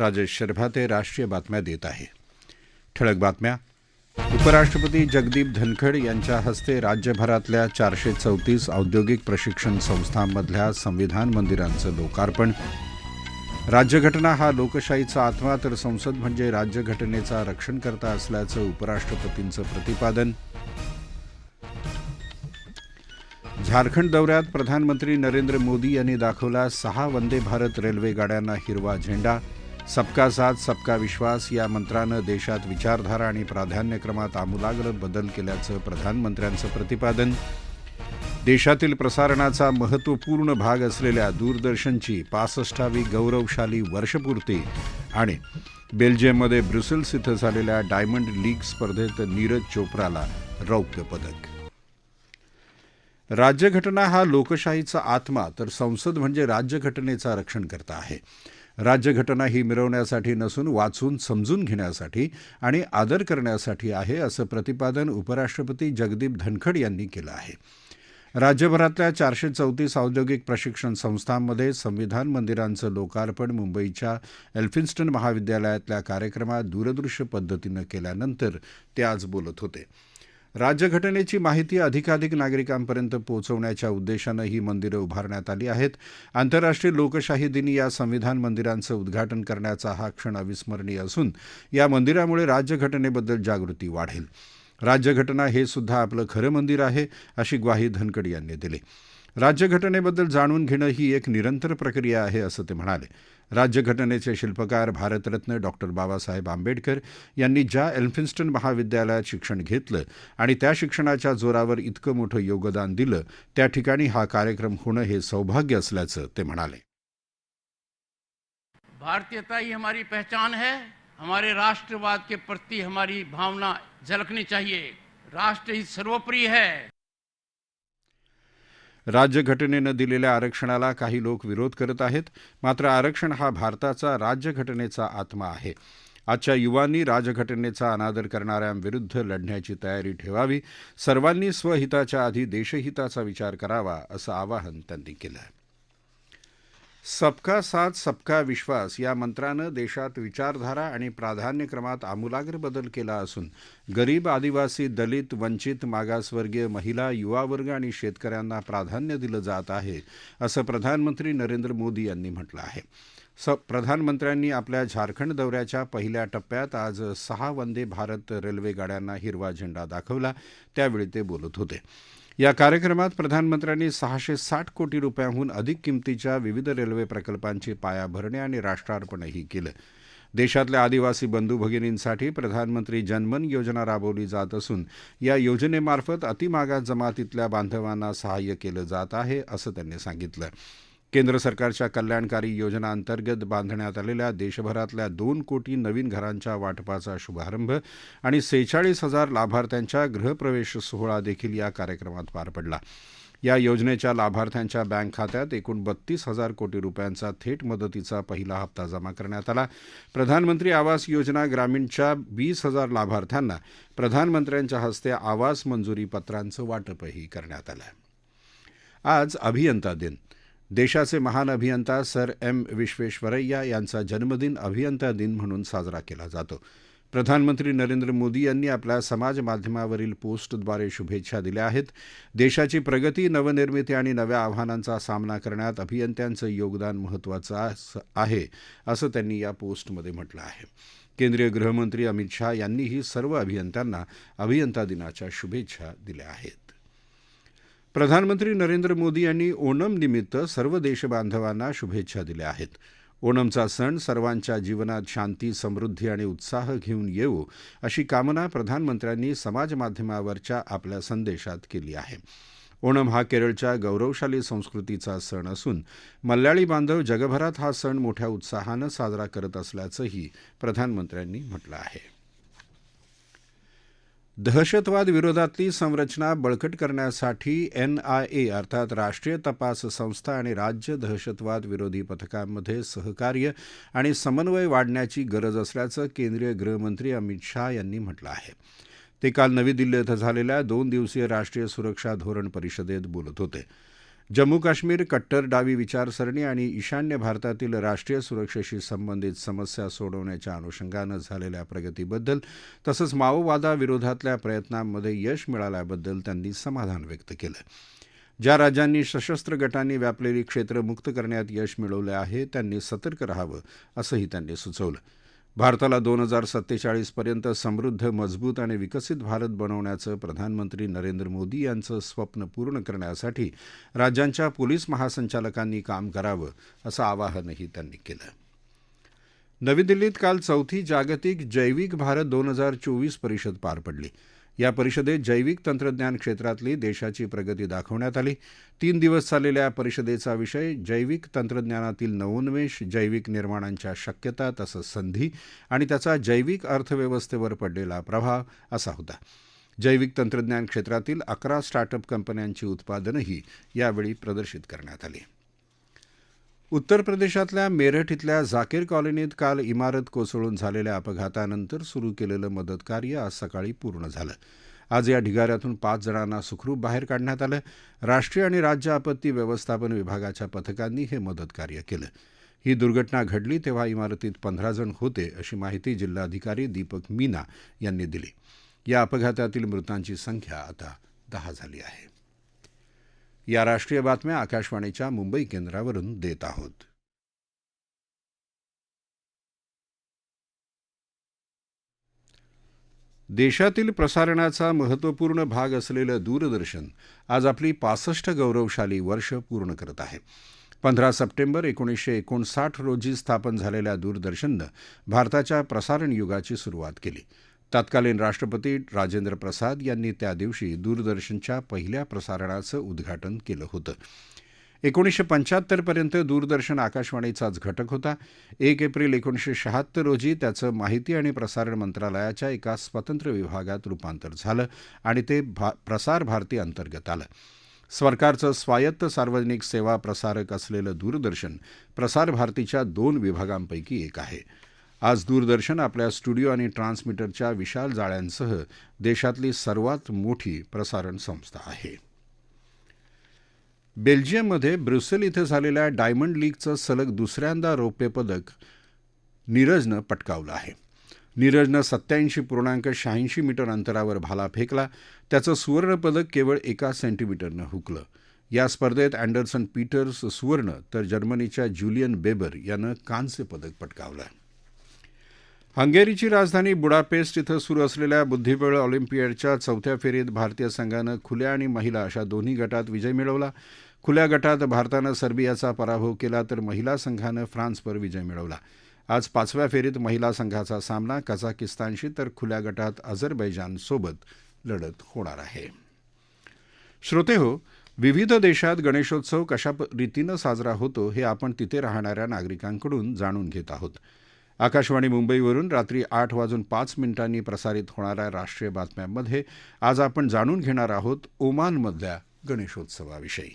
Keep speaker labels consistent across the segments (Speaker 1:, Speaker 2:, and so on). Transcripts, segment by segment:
Speaker 1: राजेश ते राष्ट्रीय बातम्या देत आहे ठळक बातम्या उपराष्ट्रपती जगदीप धनखड यांच्या हस्ते राज्यभरातल्या चारशे चौतीस औद्योगिक प्रशिक्षण संस्थांमधल्या संविधान मंदिरांचं लोकार्पण राज्यघटना हा लोकशाहीचा आत्मा तर संसद म्हणजे राज्यघटनेचा रक्षणकर्ता असल्याचं उपराष्ट्रपतींचं प्रतिपादन झारखंड दौऱ्यात प्रधानमंत्री नरेंद्र मोदी यांनी दाखवला सहा वंदे भारत रेल्वे गाड्यांना हिरवा झेंडा सबका साथ सबका विश्वास या मंत्रानं देशात विचारधारा आणि प्राधान्यक्रमात आमूलाग्र बदल केल्याचं प्रधानमंत्र्यांचं प्रतिपादन देशातील प्रसारणाचा महत्त्वपूर्ण भाग असलेल्या दूरदर्शनची पासष्टावी गौरवशाली वर्षपूर्ती आणि बेल्जियममध्ये ब्रुसेल्स इथं झालेल्या डायमंड लीग स्पर्धेत नीरज चोप्राला रौप्य पदक राज्यघटना हा लोकशाहीचा आत्मा तर संसद म्हणजे राज्यघटनेचा रक्षणकर्ता करता आहे राज्यघटना ही मिरवण्यासाठी नसून वाचून समजून घेण्यासाठी आणि आदर करण्यासाठी आहे असं प्रतिपादन उपराष्ट्रपती जगदीप धनखड यांनी केलं आहे राज्यभरातल्या चारशे चौतीस औद्योगिक प्रशिक्षण संस्थांमध्ये संविधान मंदिरांचं लोकार्पण मुंबईच्या एल्फिन्स्टन महाविद्यालयातल्या कार्यक्रमात दूरदृश्य पद्धतीनं केल्यानंतर ते आज बोलत होते राज्यघटनेची माहिती अधिकाधिक नागरिकांपर्यंत पोहोचवण्याच्या उद्देशानं ही मंदिरं उभारण्यात आली आहेत आंतरराष्ट्रीय लोकशाही दिनी या संविधान मंदिरांचं उद्घाटन करण्याचा हा क्षण अविस्मरणीय असून या मंदिरामुळे राज्यघटनेबद्दल जागृती वाढेल राज्यघटना हे सुद्धा आपलं खरं मंदिर आहे अशी ग्वाही धनकड यांनी दिली राज्यघटनेबद्दल जाणून घेणं ही एक निरंतर प्रक्रिया आहे असं ते म्हणाले राज्यघटनेचे शिल्पकार भारतरत्न डॉक्टर बाबासाहेब आंबेडकर यांनी ज्या एल्फिन्स्टन महाविद्यालयात शिक्षण घेतलं आणि त्या शिक्षणाच्या जोरावर इतकं मोठं योगदान दिलं त्या ठिकाणी हा कार्यक्रम होणं हे सौभाग्य असल्याचं ते म्हणाले भारतीयता ही हमारी पहचान है हमारे राष्ट्रवाद के प्रति हमारी भावना झलकनी चाहिए राष्ट्र ही सर्वोपरि है राज्यघटनेनं दिलेल्या आरक्षणाला काही लोक विरोध करत आहेत मात्र आरक्षण हा भारताचा राज्यघटनेचा आत्मा आहे आजच्या युवांनी राजघटनेचा अनादर करणाऱ्यांविरुद्ध लढण्याची तयारी ठेवावी सर्वांनी स्वहिताच्या आधी देशहिताचा विचार करावा असं आवाहन त्यांनी केलं सबका साथ सबका विश्वास या मंत्रानं देशात विचारधारा आणि प्राधान्यक्रमात आमूलाग्र बदल केला असून गरीब आदिवासी दलित वंचित मागासवर्गीय महिला युवावर्ग आणि शेतकऱ्यांना प्राधान्य दिलं जात आहे असं प्रधानमंत्री नरेंद्र मोदी यांनी म्हटलं आहे स प्रधानमंत्र्यांनी आपल्या झारखंड दौऱ्याच्या पहिल्या टप्प्यात आज सहा वंदे भारत रेल्वे गाड्यांना हिरवा झेंडा दाखवला त्यावेळी ते बोलत होते या कार्यक्रमात प्रधानमंत्र्यांनी सहाशे साठ कोटी रुपयांहून अधिक किमतीच्या विविध रेल्वे प्रकल्पांची पायाभरणी आणि राष्ट्रार्पणही केलं देशातल्या आदिवासी बंधू भगिनींसाठी प्रधानमंत्री जनमन योजना राबवली जात असून या योजनेमार्फत अतिमागास जमातीतल्या बांधवांना सहाय्य केलं जात आहे असं त्यांनी सांगितलं केंद्र सरकारच्या कल्याणकारी योजनांतर्गत बांधण्यात आलेल्या देशभरातल्या दोन कोटी नवीन घरांच्या वाटपाचा शुभारंभ आणि सेहेचाळीस हजार लाभार्थ्यांच्या गृहप्रवेश सोहळा देखील या कार्यक्रमात पार पडला या योजनेच्या लाभार्थ्यांच्या बँक खात्यात एकूण बत्तीस हजार कोटी रुपयांचा थेट मदतीचा पहिला हप्ता जमा करण्यात आला प्रधानमंत्री आवास योजना ग्रामीणच्या वीस हजार लाभार्थ्यांना प्रधानमंत्र्यांच्या हस्ते आवास मंजुरी पत्रांचं वाटपही करण्यात आलं आज अभियंता दिन देशाचे महान अभियंता सर एम विश्वेश्वरैया यांचा जन्मदिन अभियंता दिन म्हणून साजरा केला जातो प्रधानमंत्री नरेंद्र मोदी यांनी आपल्या समाज माध्यमावरील पोस्टद्वारे शुभेच्छा दिल्या आहेत देशाची प्रगती नवनिर्मिती आणि नव्या आव्हानांचा सामना करण्यात अभियंत्यांचं योगदान महत्त्वाचं आहे असं त्यांनी या पोस्टमध्ये म्हटलं आहे केंद्रीय गृहमंत्री अमित शाह यांनीही सर्व अभियंत्यांना अभियंता दिनाच्या शुभेच्छा दिल्या आहेत प्रधानमंत्री नरेंद्र मोदी यांनी ओणम निमित्त सर्व देशबांधवांना शुभेच्छा दिल्या आहेत ओणमचा सण सर्वांच्या जीवनात शांती समृद्धी आणि उत्साह घेऊन येऊ अशी कामना प्रधानमंत्र्यांनी समाजमाध्यमावरच्या आपल्या संदेशात केली आहे ओणम हा केरळच्या गौरवशाली संस्कृतीचा सण असून मल्याळी बांधव जगभरात हा सण मोठ्या उत्साहानं साजरा करत असल्याचंही प्रधानमंत्र्यांनी म्हटलं आहे दहशतवाद विरोधातली संरचना बळकट करण्यासाठी एन आय ए अर्थात राष्ट्रीय तपास संस्था आणि राज्य दहशतवाद विरोधी पथकांमध्ये सहकार्य आणि समन्वय वाढण्याची गरज असल्याचं केंद्रीय गृहमंत्री अमित शाह यांनी म्हटलं आहे ते काल नवी दिल्ली इथं झालेल्या दोन दिवसीय राष्ट्रीय सुरक्षा धोरण परिषदेत बोलत होते जम्मू काश्मीर कट्टर डावी विचारसरणी आणि ईशान्य भारतातील राष्ट्रीय सुरक्षेशी संबंधित समस्या सोडवण्याच्या अनुषंगानं झालेल्या प्रगतीबद्दल तसंच माओवादाविरोधातल्या प्रयत्नांमध्ये यश मिळाल्याबद्दल त्यांनी समाधान व्यक्त केलं ज्या राज्यांनी सशस्त्र गटांनी व्यापलेली क्षेत्र मुक्त करण्यात यश मिळवलं आहे त्यांनी सतर्क रहावं असंही त्यांनी सुचवलं भारताला दोन हजार सत्तेचाळीसपर्यंत समृद्ध मजबूत आणि विकसित भारत बनवण्याचं प्रधानमंत्री नरेंद्र मोदी यांचं स्वप्न पूर्ण करण्यासाठी राज्यांच्या पोलीस महासंचालकांनी काम करावं असं आवाहनही त्यांनी केलं नवी दिल्लीत काल चौथी जागतिक जैविक भारत दोन हजार चोवीस परिषद पार पडली या परिषदेत जैविक तंत्रज्ञान क्षेत्रातली देशाची प्रगती दाखवण्यात आली तीन दिवस चाललेल्या या परिषदेचा विषय जैविक तंत्रज्ञानातील नवोन्मेष जैविक निर्माणांच्या शक्यता तसंच संधी आणि त्याचा जैविक अर्थव्यवस्थेवर पडलेला प्रभाव असा होता जैविक तंत्रज्ञान क्षेत्रातील अकरा स्टार्टअप कंपन्यांची उत्पादनही यावेळी प्रदर्शित करण्यात आली उत्तर प्रदेशातल्या मेरठ इथल्या झाकीर कॉलनीत काल इमारत कोसळून झालेल्या अपघातानंतर सुरू केलेलं मदतकार्य आज सकाळी पूर्ण झालं आज या ढिगाऱ्यातून पाच जणांना सुखरूप बाहेर काढण्यात आलं राष्ट्रीय आणि राज्य आपत्ती व्यवस्थापन विभागाच्या पथकांनी हे मदतकार्य केलं ही दुर्घटना घडली तेव्हा इमारतीत पंधरा जण होते अशी माहिती जिल्हाधिकारी दीपक मीना यांनी दिली या अपघातातील मृतांची संख्या आता दहा झाली आहे या राष्ट्रीय बातम्या आकाशवाणीच्या मुंबई केंद्रावरून देत आहोत देशातील प्रसारणाचा महत्त्वपूर्ण भाग असलेलं दूरदर्शन आज आपली पासष्ट गौरवशाली वर्ष पूर्ण करत आहे पंधरा सप्टेंबर एकोणीसशे एकोणसाठ रोजी स्थापन झालेल्या दूरदर्शननं भारताच्या प्रसारण युगाची सुरुवात केली तत्कालीन राष्ट्रपती राजेंद्र प्रसाद यांनी त्या दिवशी दूरदर्शनच्या पहिल्या प्रसारणाचं उद्घाटन केलं होतं एकोणीसशे पंच्याहत्तरपर्यंत दूरदर्शन आकाशवाणीचाच घटक होता एक एप्रिल एकोणीसशे शहात्तर रोजी त्याचं माहिती आणि प्रसारण मंत्रालयाच्या एका स्वतंत्र विभागात रूपांतर झालं आणि ते भा प्रसार भारती अंतर्गत आलं सरकारचं स्वायत्त सार्वजनिक सेवा प्रसारक असलेलं दूरदर्शन प्रसार भारतीच्या दोन विभागांपैकी एक आहे आज दूरदर्शन आपल्या स्टुडिओ आणि ट्रान्समीटरच्या विशाल जाळ्यांसह देशातली सर्वात मोठी प्रसारण संस्था आहे बेल्जियममध्ये ब्रुसेल इथं झालेल्या डायमंड लीगचं सलग दुसऱ्यांदा रौप्य पदक नीरजनं पटकावलं आहे नीरजनं सत्याऐंशी पूर्णांक शहाऐंशी मीटर अंतरावर भाला फेकला त्याचं सुवर्णपदक केवळ एका सेंटीमीटरनं हुकलं या स्पर्धेत अँडरसन पीटर्स सुवर्ण तर जर्मनीच्या ज्युलियन बेबर यानं कांस्य पदक पटकावलं हंगेरीची राजधानी बुडापेस्ट इथं सुरू असलेल्या बुद्धिबळ ऑलिम्पियाडच्या चौथ्या फेरीत भारतीय संघानं खुल्या आणि महिला अशा दोन्ही गटात विजय मिळवला खुल्या गटात भारतानं सर्बियाचा पराभव केला तर महिला संघानं फ्रान्सवर विजय मिळवला आज पाचव्या फेरीत महिला संघाचा सामना कझाकिस्तानशी तर खुल्या गटात अझरबैजानसोबत लढत होणार आहे श्रोतेहो विविध देशात गणेशोत्सव कशा रीतीनं साजरा होतो हे आपण तिथे राहणाऱ्या नागरिकांकडून जाणून घेत आहोत आकाशवाणी मुंबईवरून रात्री आठ वाजून पाच मिनिटांनी प्रसारित होणाऱ्या राष्ट्रीय बातम्यांमध्ये आज आपण जाणून घेणार आहोत ओमानमधल्या गणेशोत्सवाविषयी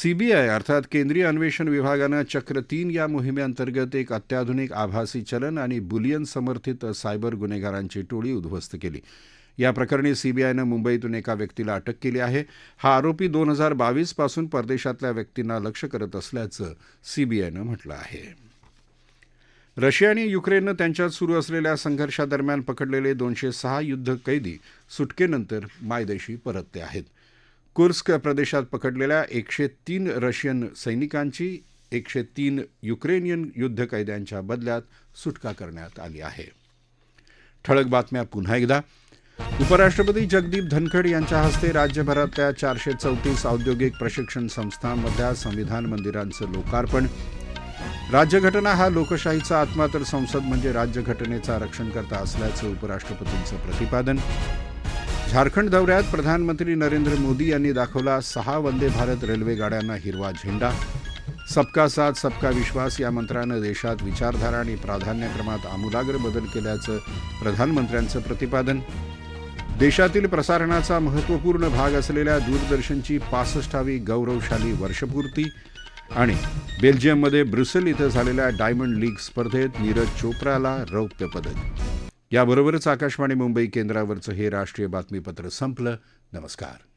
Speaker 1: सीबीआय अर्थात केंद्रीय अन्वेषण विभागानं चक्र तीन या मोहिमेअंतर्गत एक अत्याधुनिक आभासी चलन आणि बुलियन समर्थित सायबर गुन्हेगारांची टोळी उद्ध्वस्त केली या प्रकरणी सीबीआयनं मुंबईतून एका व्यक्तीला अटक केली आहे हा आरोपी दोन हजार बावीसपासून परदेशातल्या व्यक्तींना लक्ष करत असल्याचं सीबीआयनं म्हटलं आहे रशिया आणि युक्रेननं त्यांच्यात सुरू असलेल्या संघर्षादरम्यान पकडलेले दोनशे सहा युद्ध कैदी सुटकेनंतर मायदेशी परतते आहेत कुर्स्क प्रदेशात पकडलेल्या एकशे तीन रशियन सैनिकांची एकशे तीन युक्रेनियन युद्ध कैद्यांच्या बदल्यात सुटका करण्यात आली आहे ठळक बातम्या पुन्हा एकदा उपराष्ट्रपती जगदीप धनखड यांच्या हस्ते राज्यभरातल्या चारशे चौतीस औद्योगिक प्रशिक्षण संस्थांमधल्या संविधान मंदिरांचं लोकार्पण राज्यघटना हा लोकशाहीचा आत्मा तर संसद म्हणजे राज्यघटनेचा रक्षणकर्ता असल्याचं उपराष्ट्रपतींचं प्रतिपादन झारखंड दौऱ्यात प्रधानमंत्री नरेंद्र मोदी यांनी दाखवला सहा वंदे भारत रेल्वे गाड्यांना हिरवा झेंडा सबका साथ सबका विश्वास या मंत्रानं देशात विचारधारा आणि प्राधान्यक्रमात आमूलाग्र बदल केल्याचं प्रधानमंत्र्यांचं प्रतिपादन देशातील प्रसारणाचा महत्त्वपूर्ण भाग असलेल्या दूरदर्शनची पासष्टावी गौरवशाली वर्षपूर्ती आणि बेल्जियममध्ये ब्रुसेल इथं झालेल्या डायमंड लीग स्पर्धेत नीरज चोप्राला रौप्य पदक याबरोबरच आकाशवाणी मुंबई केंद्रावरचं हे राष्ट्रीय बातमीपत्र संपलं नमस्कार